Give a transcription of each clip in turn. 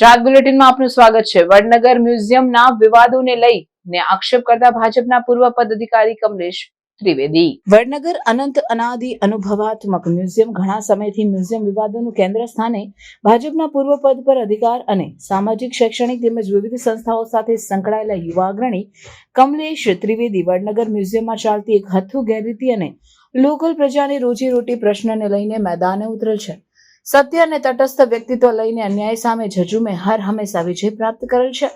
ગુજરાત બુલેટિનમાં આપનું સ્વાગત છે. વડનગર મ્યુઝિયમના વિવાદોને લઈને આક્ષેપ કરતા ભાજપના પૂર્વ પદાધિકારી કમલેશ ત્રિવેદી. વડનગર અનંત અનાદિ અનુભવાત્મક મ્યુઝિયમ ઘણા સમયથી મ્યુઝિયમ વિવાદોનું કેન્દ્ર સ્થાને ભાજપના પૂર્વ પદ પર અધિકાર અને સામાજિક, શૈક્ષણિક તેમજ વિવિધ સંસ્થાઓ સાથે સંકળાયેલા યુવા અગ્રણી કમલેશ ત્રિવેદી વડનગર મ્યુઝિયમમાં ચાલતી એક હથ્થુ ગેરરીતિ અને લોકલ પ્રજાની રોજીરોટી પ્રશ્નને લઈને મેદાને ઉતરેલ છે. સત્ય અને તટસ્થ વ્યક્તિત્વ લઈને અન્યાય સામે જજુમે હર હંમેશા વિજય પ્રાપ્ત કરેલ છે.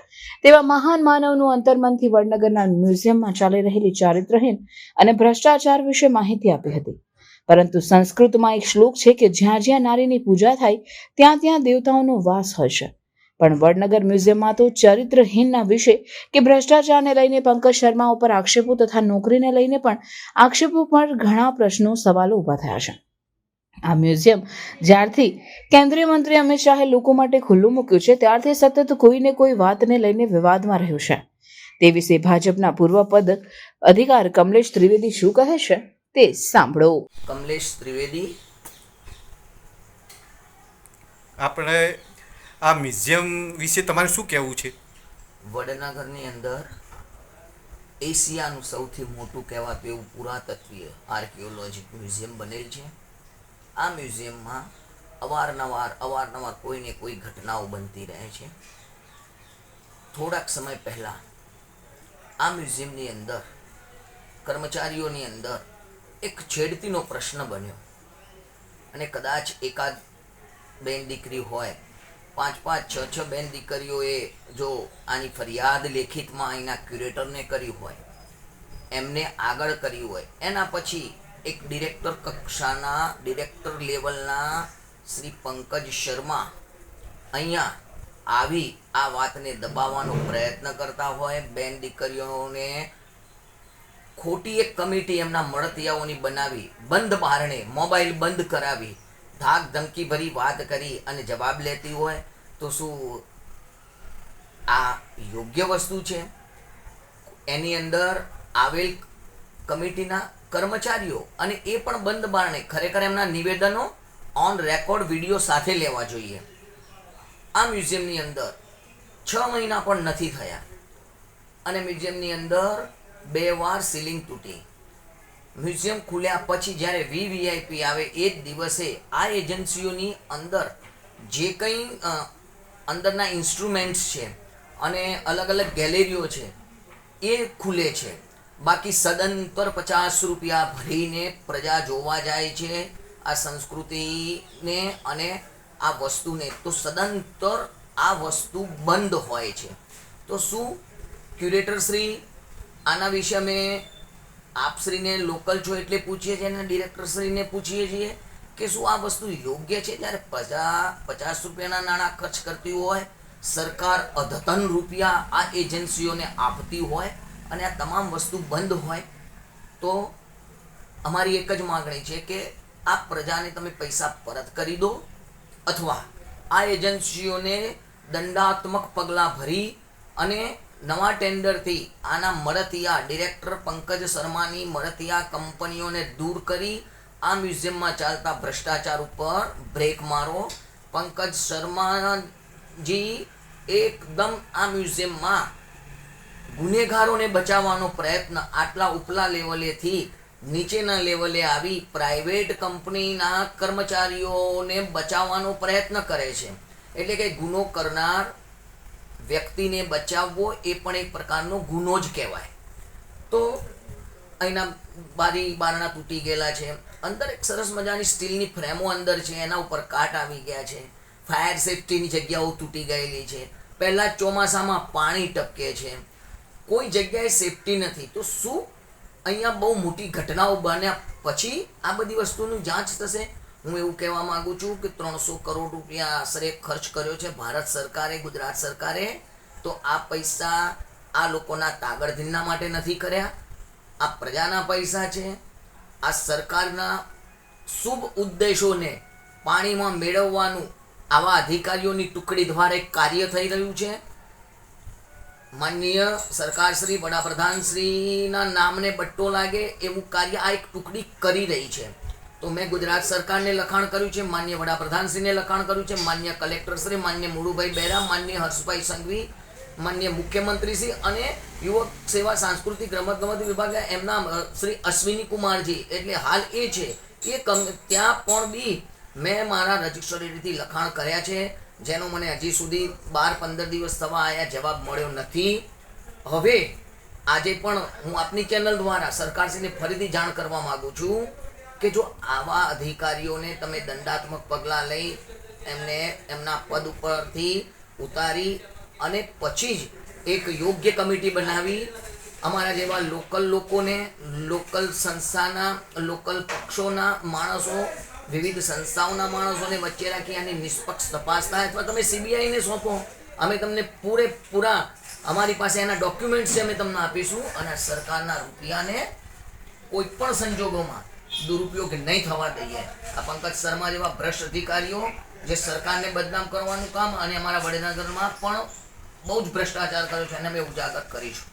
તેવા મહાન માનવનું અંતર્મનથી વડનગરના મ્યુઝિયમમાં ચાલી રહેલી ચારિત્રહીન અને ભ્રષ્ટાચાર વિશે માહિતી આપી હતી. પરંતુ સંસ્કૃતમાં એક શ્લોક છે કે જ્યાં જ્યાં નારીની પૂજા થાય, ત્યાં ત્યાં દેવતાઓનો વાસ હોય છે. પણ વડનગર મ્યુઝિયમમાં તો ચરિત્રહીનના વિશે કે ભ્રષ્ટાચારને લઈને પંકજ શર્મા ઉપર આક્ષેપો તથા નોકરીને લઈને પણ આક્ષેપો પર ઘણા પ્રશ્નો, સવાલો ઊભા થયા છે. આ મ્યુઝિયમ. જ્યારથી કેન્દ્રીય મંત્રી અમિત શાહે લોકો માટે ખુલ્લું મૂક્યું છે ત્યારથી સતત કોઈને કોઈ વાતને લઈને વિવાદમાં રહ્યું છે. તે વિશે ભાજપના પૂર્વ પદ અધિકાર કમલેશ ત્રિવેદી શું કહે છે તે સાંભળો. કમલેશ ત્રિવેદી. આપણે આ મ્યુઝિયમ વિશે તમારે શું કહેવું છે? વડનગરની અંદર એશિયાનું સૌથી મોટું કહેવાતું એવું પુરાતત્વીય આર્કિયોલોજી મ્યુઝિયમ બનેલ છે. આ મ્યુઝિયમમાં અવારનવાર અવારનવાર કોઈને કોઈ ઘટનાઓ બનતી રહે છે. થોડાક સમય પહેલાં આ મ્યુઝિયમની અંદર, કર્મચારીઓની અંદર એક છેડતીનો પ્રશ્ન બન્યો. અને કદાચ એકાદ બેન દીકરી હોય, પાંચ પાંચ, છ છ બેન દીકરીઓએ જો આની ફરિયાદ લેખિતમાં અહીંના ક્યુરેટરને કરી હોય, એમને આગળ કરી હોય, એના પછી એક ડિરેક્ટર કક્ષાના ડિરેક્ટર લેવલના શ્રી પંકજ શર્મા અહીંયા આવી આ વાતને દબાવવાનો પ્રયત્ન કરતા હોય. બેન દીકરીઓને ખોટી એક કમિટી એમના મળતિયાઓની બનાવી, બંધ બારણે મોબાઈલ બંધ કરાવી, ધાક ધમકી ભરી વાત કરી અને જવાબ લેતી હોય તો શું આ યોગ્ય વસ્તુ છે? એની અંદર આવેલ કમિટીના કર્મચારીઓ અને એ પણ બંધ બારણે ખરેખર એમના નિવેદનો ઓન રેકોર્ડ વીડિયો સાથે લેવા જોઈએ. આ મ્યુઝિયમની અંદર છ મહિના પણ નથી થયા અને મ્યુઝિયમની અંદર બે વાર સીલિંગ તૂટી. મ્યુઝિયમ ખુલ્યા પછી જ્યારે વીવીઆઈપી આવે એ જ દિવસે આ એજન્સીઓની અંદર જે કંઈ અંદરના ઇન્સ્ટ્રુમેન્ટ્સ છે અને અલગ અલગ ગેલેરીઓ છે એ ખુલે છે. બાકી સદંતર પચાસ રૂપિયા ભરીને પ્રજા જોવા જાય છે આ સંસ્કૃતિને અને આ વસ્તુને. તો સદંતર આ વસ્તુ બંધ હોય છે. તો શું? ક્યુરેટર શ્રી, આના વિશે અમે આપશ્રીને લોકલ છો એટલે પૂછીએ છીએ અને ડિરેક્ટરશ્રીને પૂછીએ છીએ કે શું આ વસ્તુ યોગ્ય છે? જ્યારે પ્રજા પચાસ રૂપિયાના નાણાં ખર્ચ કરતી હોય, સરકાર અધતન રૂપિયા આ એજન્સીઓને આપતી હોય અને આ તમામ વસ્તુ બંધ હોય, તો અમારી એક જ માગણી છે કે આ પ્રજાને તમે પૈસા પરત કરી દો અથવા આ એજન્સીઓને દંડાત્મક પગલાં ભરી અને નવા ટેન્ડરથી આના મળતિયા ડિરેક્ટર પંકજ શર્માની મળતિયા કંપનીઓને દૂર કરી આ મ્યુઝિયમમાં ચાલતા ભ્રષ્ટાચાર ઉપર બ્રેક મારો. પંકજ શર્માજી એકદમ આ મ્યુઝિયમમાં ગુનેગારોને બચાવવાનો પ્રયત્ન આટલા ઉપલા લેવલેથી નીચેના લેવલે આવી પ્રાઇવેટ કંપનીના કર્મચારીઓને બચાવવાનો પ્રયત્ન કરે છે. એટલે કે ગુનો કરનાર વ્યક્તિને બચાવવો એ પણ એક પ્રકારનો ગુનો જ કહેવાય. તો અહીંના બારી બારણા તૂટી ગયેલા છે. અંદર એક સરસ મજાની સ્ટીલની ફ્રેમો અંદર છે. એના ઉપર કાટ આવી ગયા છે. ફાયર સેફટીની જગ્યાઓ તૂટી ગયેલી છે. પહેલાં ચોમાસામાં પાણી ટપકે છે. કોઈ જગ્યાએ સેફટી નથી. તો શું અહીંયા બહુ મોટી ઘટનાઓ બન્યા પછી આ બધી વસ્તુનું જાંચ થશે? હું એવું કહેવા માંગુ છું કે ત્રણસો કરોડ રૂપિયા આશરે ખર્ચ કર્યો છે ભારત સરકારે, ગુજરાત સરકારે. તો આ પૈસા આ લોકોના તાગડધીનના માટે નથી કર્યા. આ પ્રજાના પૈસા છે. આ સરકારના શુભ ઉદ્દેશોને પાણીમાં મેળવવાનું આવા અધિકારીઓની ટુકડી દ્વારા એક કાર્ય થઈ રહ્યું છે. માનનીય સરકાર શ્રી, વડાપ્રધાન શ્રીના નામને બટ્ટો લાગે એવું કાર્ય આ એક ટુકડી કરી રહી છે. તો મેં ગુજરાત સરકારને લખાણ કર્યું છે માન્ય વડાપ્રધાનશ્રીને લખાણ કર્યું છે માન્ય કલેક્ટરશ્રી માન્ય મુળુભાઈ બેરા માન્ય હર્ષભાઈ સંઘવી માન્ય મુખ્યમંત્રીશ્રી અને યુવક સેવા સાંસ્કૃતિક રમતગમત વિભાગે એમના શ્રી અશ્વિની કુમારજી. એટલે હાલ એ છે કમ, ત્યાં પણ બી મેં મારા રજિસ્ટરીથી લખાણ કર્યા છે. જેનો મને હજી સુધી બાર પંદર દિવસ થવા આયા જવાબ મળ્યો નથી. હવે આજે પણ હું આપની ચેનલ દ્વારા સરકારશ્રીને ફરીથી જાણ કરવા માગું છું કે જો આવા અધિકારીઓને તમે દંડાત્મક પગલાં લઈ એમને એમના પદ ઉપરથી ઉતારી અને પછી જ એક યોગ્ય કમિટી બનાવી, અમારા જેવા લોકલ લોકોને, લોકલ સંસ્થાના, લોકલ પક્ષોના માણસો વિવિધ સંસ્થાઓના માણસોને વચ્ચે રાખી આની નિષ્પક્ષ તપાસ થાય અથવા તમે સીબીઆઈને સોંપો, અમે તમને પૂરેપૂરા અમારી પાસે એના ડોક્યુમેન્ટ્સ છે, અમે તમને આપીશું અને સરકારના રૂપિયાને કોઈ પણ સંજોગોમાં દુરુપયોગ નહીં થવા દઈએ. આ પંકજ શર્મા જેવા ભ્રષ્ટ અધિકારીઓ જે સરકારને બદનામ કરવાનું કામ અને અમારા વડનગરમાં પણ બહુ જ ભ્રષ્ટાચાર કર્યો છે, એને અમે ઉજાગર કરીશું.